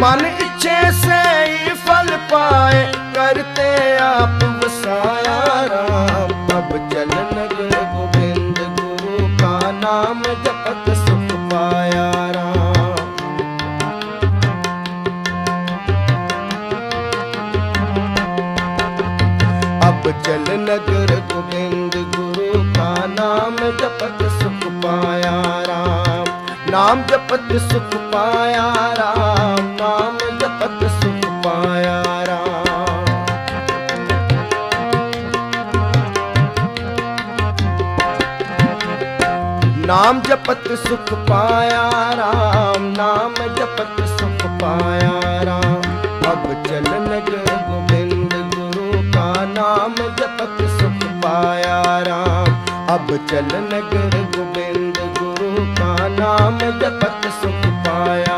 ਮਨ ਇੱਛੇ ਸਈ ਫਲ ਪਾਏ, ਕਰਤੇ ਆਪ ਵਸਾਇਆ ਰਾਮ। ਪਬ ਚਲਨ ਗਏ ਗੋਬਿੰਦ ਗੁਰੂ ਕਾ ਨਾਮ ਜਪਤ ਸੁਖ ਪਾਇਆ ਰਾਮ। ਅਬ ਚਲ ਨਗਰ ਗੋਬਿੰਦ ਗੁਰੂ ਕਾ ਨਾਮ ਜਪਤ ਨਾਮ ਜਪਤ ਸੁਖ ਪਾਇਆ ਰਾਮ, ਨਾਮ ਜਪਤ ਸੁਖ ਪਾਇਆ ਰਾਮ। ਨਾਮ ਜਪਤ ਸੁਖ ਪਾਇਆ ਰਾਮ, ਨਾਮ ਜਪਤ ਸੁਖ ਪਾਇਆ ਰਾਮ। ਅਬ ਚਲਨ ਜਗ ਗੋਬਿੰਦ ਗੁਰੂ ਕਾ ਨਾਮ ਜਪਤ ਸੁਖ ਪਾਇਆ ਰਾਮ। ਅਬ ਚਲਨ ਜਗ ਗੋਬਿੰਦ ਨਾਮ ਜਪਤ ਸੁਖ ਪਾਇਆ